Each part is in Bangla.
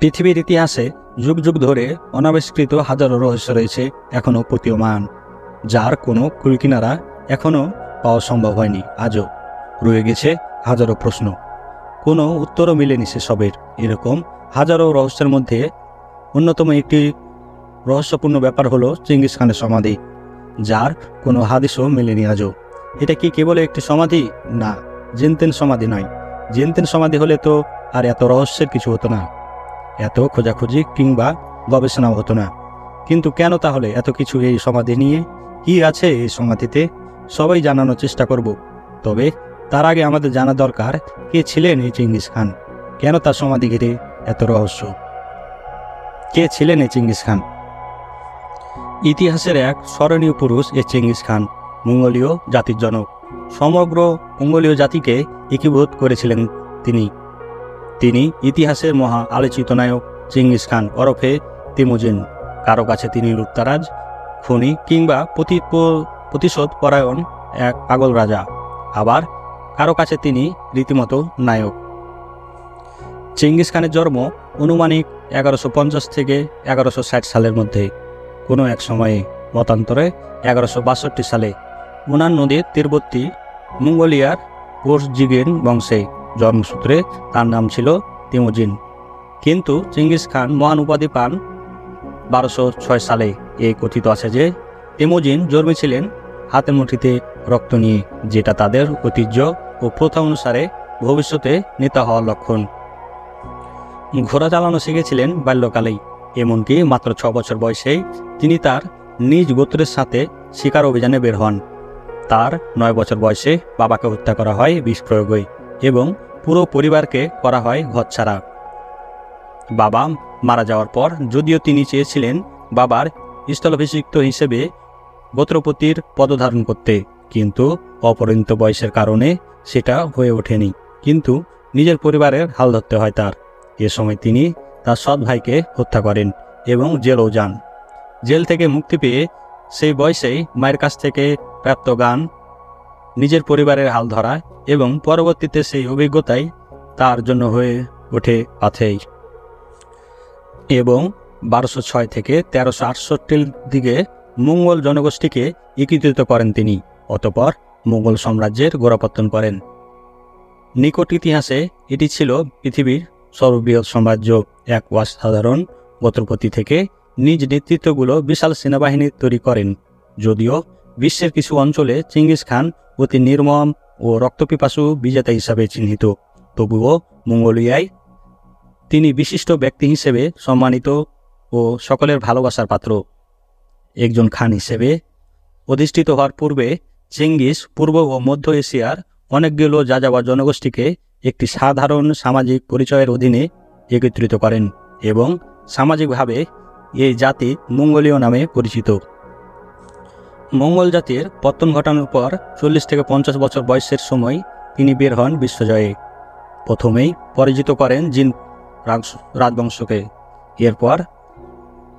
পৃথিবীর ইতিহাসে যুগ যুগ ধরে অনাবিষ্কৃত হাজারো রহস্য রয়েছে, এখনও প্রতীয়মান, যার কোনো কুলকিনারা এখনও পাওয়া সম্ভব হয়নি, আজও রয়ে গেছে হাজারো প্রশ্ন। কোনো উত্তরও মিলেনি সেসবের। এরকম হাজারো রহস্যের মধ্যে অন্যতম একটি রহস্যপূর্ণ ব্যাপার হলো চিঙ্গিস খানের সমাধি, যার কোনো হাদিসও মেলেনি আজও। এটা কি কেবল একটি সমাধি? না, জেনতেন সমাধি নয়। জেনতেন সমাধি হলে তো আর এত রহস্যের কিছু হতো না। এত খোঁজাখুঁজি কিংবা গবেষণাও হতো না। কিন্তু কেন তাহলে এত কিছু এই সমাধি নিয়ে? কি আছে এই সমাধিতে? সবাই জানানোর চেষ্টা করব। তবে তার আগে আমাদের জানা দরকার কে ছিলেন এই চিঙ্গিস খান? কেন তার সমাধি ঘিরে এত রহস্য? কে ছিলেন এই চিঙ্গিস খান? ইতিহাসের এক স্মরণীয় পুরুষ এ চিঙ্গিস খান, মঙ্গোলীয় জাতির জনক। সমগ্র মঙ্গোলীয় জাতিকে একীভূত করেছিলেন তিনি। তিনি ইতিহাসের মহা আলোচিত নায়ক চিঙ্গিস খান ওরফে তিমুজিন। কারও কাছে তিনি লুপ্তারাজ খুনি কিংবা প্রতি প্রতিশোধ পরায়ণ এক পাগল রাজা। আবার কারও কাছে তিনি রীতিমতো নায়ক। চিঙ্গিস খানের জন্ম অনুমানিক এগারোশো পঞ্চাশ থেকে এগারোশো ষাট সালের মধ্যে। কোনো এক সময়ে মতান্তরে এগারোশো বাষট্টি সালে উনান নদীর তীরবর্তী মঙ্গোলিয়ার পোর্সজিগেন বংশে জন্মসূত্রে তার নাম ছিল তিমুজিন। কিন্তু চিঙ্গিস খান মহান উপাধি পান। বারোশো ছয় সালে এই কথিত আছে যে, তিমুজিন জন্মেছিলেন হাতের মুঠিতে রক্ত নিয়ে, যেটা তাদের ঐতিহ্য ও প্রথা অনুসারে ভবিষ্যতে নেতা হওয়ার লক্ষণ। ঘোড়া চালানো শিখেছিলেন বাল্যকালেই, এমনকি মাত্র ছ বছর বয়সেই তিনি তার নিজ গোত্রের সাথে শিকার অভিযানে বের হন। তার নয় বছর বয়সে বাবাকে হত্যা করা হয় বিষ প্রয়োগে এবং পুরো পরিবারকে করা হয় ঘরছাড়া। বাবা মারা যাওয়ার পর যদিও তিনি চেয়েছিলেন বাবার স্থলাভিষিক্ত হিসেবে গোত্রপতির পদধারণ করতে, কিন্তু অপরিণত বয়সের কারণে সেটা হয়ে ওঠেনি। কিন্তু নিজের পরিবারের হাল ধরতে হয় তার। এ সময় তিনি তার সৎ ভাইকে হত্যা করেন এবং জেলও যান। জেল থেকে মুক্তি পেয়ে সেই বয়সেই মায়ের কাছ থেকে প্রাপ্ত গান নিজের পরিবারের হাল ধরা এবং পরবর্তীতে সেই অভিজ্ঞতাই তার জন্য হয়ে ওঠে পাথেই এবং বারোশো ছয় থেকে তেরোশো আটষট্টির দিকে মঙ্গল জনগোষ্ঠীকে একীকৃত করেন তিনি, অতপর মোগল সাম্রাজ্যের গোড়াপত্তন করেন। নিকট ইতিহাসে এটি ছিল পৃথিবীর সর্ববৃহৎ সাম্রাজ্য। এক অসাধারণ গোত্রপতি থেকে নিজ নেতৃত্বগুলো বিশাল সেনাবাহিনী তৈরি করেন, যদিও বিশ্বের কিছু অঞ্চলে চিঙ্গিস খান অতি নির্মম ও রক্তপিপাসু বিজেতা হিসাবে চিহ্নিত। তবুও মঙ্গোলিয়ায় তিনি বিশিষ্ট ব্যক্তি হিসেবে সম্মানিত ও সকলের ভালোবাসার পাত্র। একজন খান হিসেবে অধিষ্ঠিত হওয়ার পূর্বে চেঙ্গিস পূর্ব ও মধ্য এশিয়ার অনেকগুলো যাযাবর জনগোষ্ঠীকে একটি সাধারণ সামাজিক পরিচয়ের অধীনে একত্রিত করেন এবং সামাজিকভাবে এই জাতি মঙ্গোলীয় নামে পরিচিত। মঙ্গল জাতির পতন ঘটানোর পর চল্লিশ থেকে পঞ্চাশ বছর বয়সের সময় তিনি বের হন বিশ্বজয়ে। প্রথমেই পরাজিত করেন জিন রাজ- রাজবংশকে। এরপর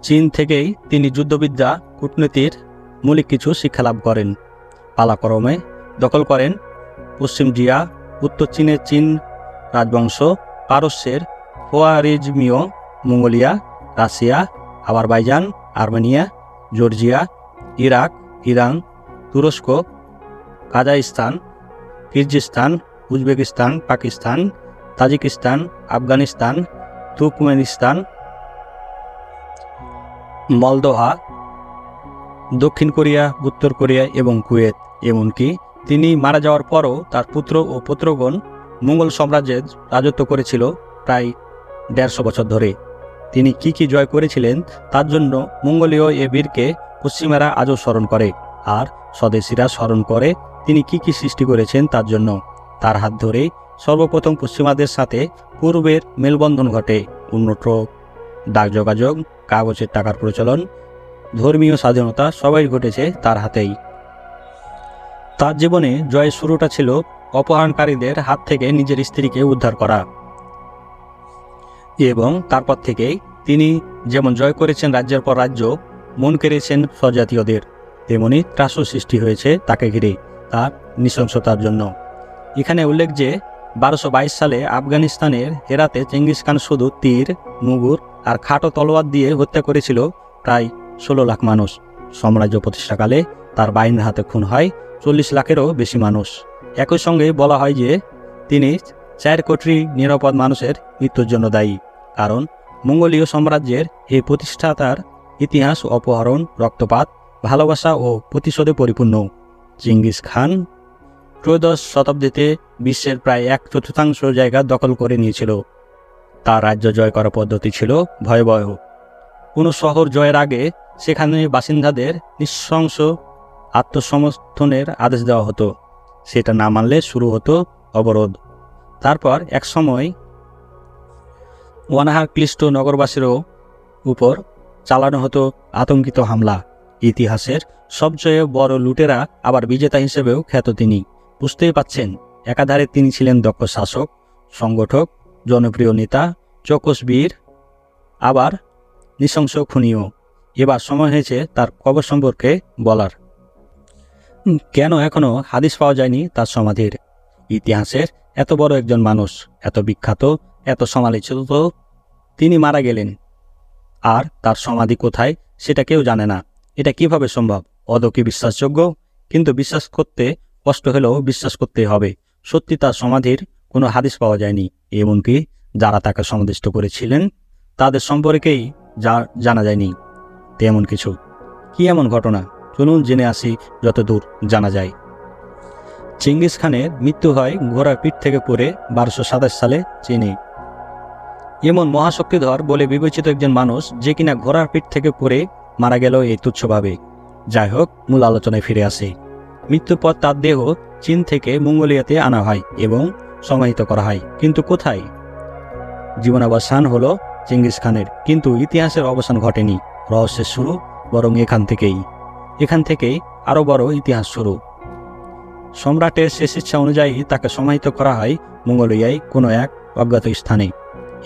চীন থেকেই তিনি যুদ্ধবিদ্যা, কূটনীতির মৌলিক কিছু শিক্ষা লাভ করেন। পালাক্রমে দখল করেন পশ্চিম জিয়া, উত্তর চীনের চীন রাজবংশ, পারস্যের খোয়ারিজমীয় Mongolia, Russia Azerbaijan Armenia, Georgia, Iraq Iran তুরস্ক, Kazakhstan Kyrgyzstan Uzbekistan, Pakistan, Tajikistan, Afghanistan, Turkmenistan Moldova দক্ষিণ কোরিয়া, উত্তর কোরিয়া এবং কুয়েত। এমনকি তিনি মারা যাওয়ার পরও তার পুত্র ও পুত্রগণ মঙ্গল সাম্রাজ্যের রাজত্ব করেছিল প্রায় দেড়শো বছর ধরে। তিনি কি কি জয় করেছিলেন তার জন্য মঙ্গলীয় এ বীরকে পশ্চিমারা আজও স্মরণ করে, আর স্বদেশীরা স্মরণ করে তিনি কি কি সৃষ্টি করেছেন তার জন্য। তার হাত ধরে সর্বপ্রথম পশ্চিমাদের সাথে পূর্বের মেলবন্ধন ঘটে। উন্নত ডাক যোগাযোগ, কাগজের টাকার প্রচলন, ধর্মীয় স্বাধীনতা সবাই ঘটেছে তার হাতেই। তার জীবনে জয়ের শুরুটা ছিল অপহরণকারীদের হাত থেকে নিজের স্ত্রীকে উদ্ধার করা। এবং তারপর থেকেই তিনি যেমন জয় করেছেন রাজ্যের পর রাজ্য মন কেড়েছেন স্বজাতীয়দের। তেমনি ত্রাসও সৃষ্টি হয়েছে তাকে ঘিরে তার নৃশংসতার জন্য। এখানে উল্লেখ যে, বারোশো সালে আফগানিস্তানের হেরাতে চেঙ্গিস খান শুধু তীর, মুগুর আর খাটো তলোয়ার দিয়ে হত্যা করেছিল প্রায় ষোলো লাখ মানুষ। সাম্রাজ্য প্রতিষ্ঠাকালে তার বাহিনীর হাতে খুন হয় চল্লিশ লাখেরও বেশি মানুষ। একই সঙ্গে বলা হয় যে, তিনি চার কোটি নিরাপদ মানুষের মৃত্যুর জন্য দায়ী। কারণ মঙ্গোলীয় সাম্রাজ্যের এই প্রতিষ্ঠাতার ইতিহাস অপহরণ, রক্তপাত, ভালোবাসা ও প্রতিশোধে পরিপূর্ণ। চিঙ্গিস খান ত্রয়োদশ শতাব্দীতে বিশ্বের প্রায় এক চতুর্থাংশ জায়গা দখল করে নিয়েছিল। তার রাজ্য জয় করার পদ্ধতি ছিল ভয়াবহ। কোনো শহর জয়ের আগে সেখানে বাসিন্দাদের নিঃশংস আত্মসমর্থনের আদেশ দেওয়া হতো। সেটা না মানলে শুরু হতো অবরোধ। তারপর এক সময় ওয়ানাহার ক্লিষ্ট নগরবাসীরও উপর চালানো হতো আতঙ্কিত হামলা। ইতিহাসের সবচেয়ে বড় লুটেরা আবার বিজেতা হিসেবেও খ্যাত তিনি। বুঝতেই পাচ্ছেন, একাধারে তিনি ছিলেন দক্ষ শাসক, সংগঠক, জনপ্রিয় নেতা চকস বীর আবার নৃশংস খুনিও। এবার সময় হয়েছে তার কবর সম্পর্কে বলার। কেন এখনও হাদিস পাওয়া যায়নি তার সমাধির? ইতিহাসের এত বড় একজন মানুষ, এত বিখ্যাত, এত সমালোচিত, তিনি মারা গেলেন। আর তার সমাধি কোথায় সেটা কেউ জানে না। এটা কীভাবে সম্ভব? অদকি বিশ্বাসযোগ্য? কিন্তু বিশ্বাস করতে কষ্ট হলেও বিশ্বাস করতে হবে। সত্যি তার সমাধির কোনো হাদিস পাওয়া যায়নি। এমনকি যারা তাকে সমাধিষ্ট করেছিলেন, তাদের সম্পর্কেই যা জানা যায়নি। তেমন কিছু। কি এমন ঘটনা? চলুন জেনে আসি যতদূর জানা যায়। চিঙ্গিস খানের মৃত্যু হয় ঘোড়ার পিঠ থেকে পড়ে বারোশো সালে চীনে। এমন মহাশক্তিধর বলে বিবেচিত একজন মানুষ যে কিনা ঘোড়ার পিঠ থেকে পড়ে মারা গেল এই তুচ্ছভাবে। যাই হোক, মূল আলোচনায় ফিরে আসে। মৃত্যুর পর তার দেহ চীন থেকে মঙ্গোলিয়াতে আনা হয় এবং সমাহিত করা হয়। কিন্তু কোথায়? জীবনাবসান হলো চেঙ্গিস খানের। কিন্তু ইতিহাসের অবসান ঘটেনি। রহস্যের শুরু বরং এখান থেকেই। এখান থেকেই আরও বড় ইতিহাস শুরু। সম্রাটের শেষ ইচ্ছা অনুযায়ী তাকে সমাহিত করা হয় মঙ্গোলিয়ায় কোনো এক অজ্ঞাত স্থানে।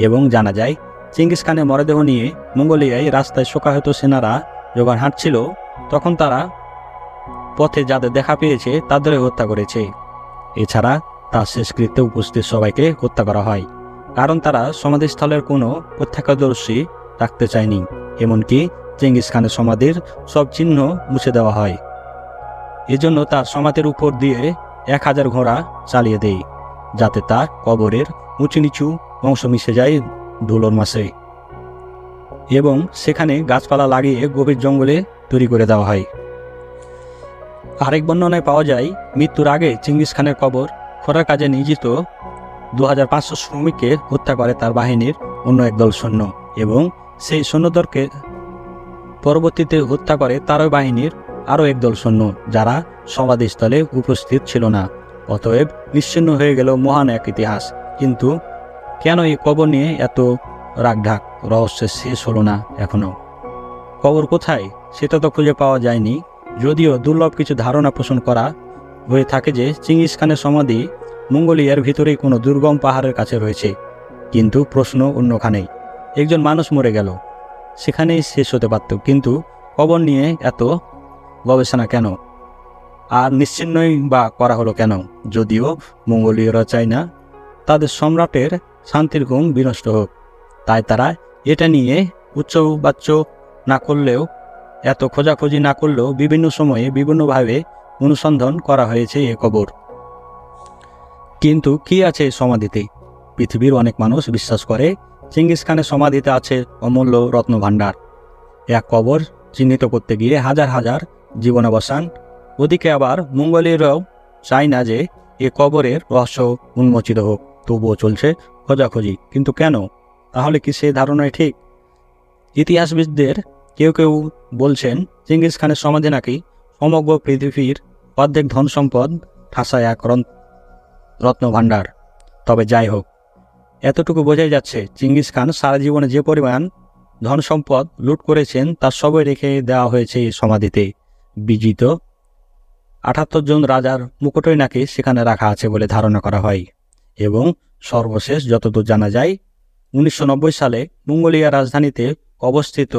এবং জানা যায়, চিঙ্গিস খানের মরদেহ নিয়ে মঙ্গোলিয়ায় রাস্তায় শোকাহত সেনারা যখন হাঁটছিল, তখন তারা পথে যাদের দেখা পেয়েছে তাদের হত্যা করেছে। এছাড়া তার শেষকৃত্যে উপস্থিত সবাইকে হত্যা করা হয়, কারণ তারা সমাধিস্থলের কোনো প্রত্যক্ষদর্শী রাখতে চায়নি, এমনকি চেঙ্গিস খানের সমাধির সব চিহ্ন মুছে দেওয়া হয়। এজন্য তার সমাধির উপর দিয়ে এক হাজার ঘোড়া চালিয়ে দেয়, যাতে তার কবরের উঁচু নিচু অংশ মিশে যায় ধুলোর মাসে এবং সেখানে গাছপালা লাগিয়ে গভীর জঙ্গলে তৈরি করে দেওয়া হয়। আরেক বর্ণনায় পাওয়া যায়, মৃত্যুর আগে চিঙ্গিস খানের কবর খোরার কাজে নিয়োজিত দু হাজার পাঁচশো শ্রমিককে হত্যা করে তার বাহিনীর অন্য একদল সৈন্য এবং সেই সৈন্যদলকে পরবর্তীতে হত্যা করে তারই বাহিনীর আরও একদল সৈন্য যারা সমাধিস্থলে উপস্থিত ছিল না। অতএব নিশ্চিন্ন হয়ে গেল মহান এক ইতিহাস। কিন্তু কেন এই কবর নিয়ে এত রাগঢাক? রহস্য শেষ হলো না এখনও। কবর কোথায়? সেটা তো খুঁজে পাওয়া যায়নি। যদিও দুর্লভ কিছু ধারণা পোষণ করা হয়ে থাকে যে চিঙ্গিস খানের সমাধি মঙ্গোলিয়ার ভিতরেই কোনো দুর্গম পাহাড়ের কাছে রয়েছে। কিন্তু প্রশ্ন অন্যখানেই একজন মানুষ মরে গেল। সেখানেই শেষ হতে পারত। কিন্তু কবর নিয়ে এত গবেষণা কেন? আর নিশ্চিন্নই বা করা হলো কেন? যদিও মঙ্গোলীয়রা চায় না তাদের সম্রাটের শান্তির ঘুম বিনষ্ট হোক। তাই তারা এটা নিয়ে উচ্চ উচ্চবাচ্য না করলেও, এত খোঁজাখুঁজি না করলেও বিভিন্ন সময়ে বিভিন্নভাবে অনুসন্ধান করা হয়েছে এ কবর। কিন্তু কি আছে সমাধিতে? পৃথিবীর অনেক মানুষ বিশ্বাস করে চিঙ্গিস খানের সমাধিতে আছে অমূল্য রত্নভাণ্ডার। এক কবর চিহ্নিত করতে গিয়ে হাজার হাজার জীবনাবসান, ওদিকে আবার মঙ্গলীয়রাও চায় না যে এ কবরের রহস্য উন্মোচিত হোক। তবুও চলছে খোঁজাখুঁজি। কিন্তু কেন? তাহলে কি সেই ধারণাই ঠিক? ইতিহাসবিদদের কেউ কেউ বলছেন চিঙ্গিস খানের সমাধি নাকি সমগ্র পৃথিবীর অর্ধেক ধন সম্পদ ঠাসায় এক রত্নভাণ্ডার তবে যাই হোক, এতটুকু বোঝাই যাচ্ছে চিঙ্গিস খান সারা জীবনে যে পরিমাণ ধন সম্পদ লুট করেছেন তার সবই রেখে দেওয়া হয়েছে এই সমাধিতে। বিজিত আটাত্তর জন রাজার মুকুটই নাকি সেখানে রাখা আছে বলে ধারণা করা হয়। এবং সর্বশেষ যতদূর জানা যায়, উনিশশো নব্বই সালে মঙ্গোলিয়া রাজধানীতে অবস্থিত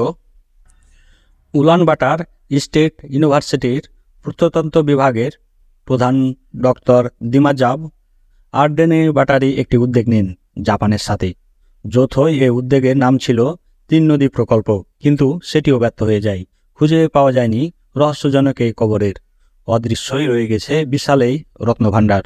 উলানবাটার স্টেট ইউনিভার্সিটির প্রত্নতত্ত্ব বিভাগের প্রধান ডক্টর দিমাজাব আর্ডেনে বাটারি একটি উদ্যোগ নেন জাপানের সাথে। যৌথ এ উদ্যোগের নাম ছিল তিন নদী প্রকল্প, কিন্তু সেটিও ব্যর্থ হয়ে যায়। খুঁজে পাওয়া যায়নি রহস্যজনক এই কবরের। অদৃশ্যই রয়ে গেছে বিশাল এই রত্নভাণ্ডার।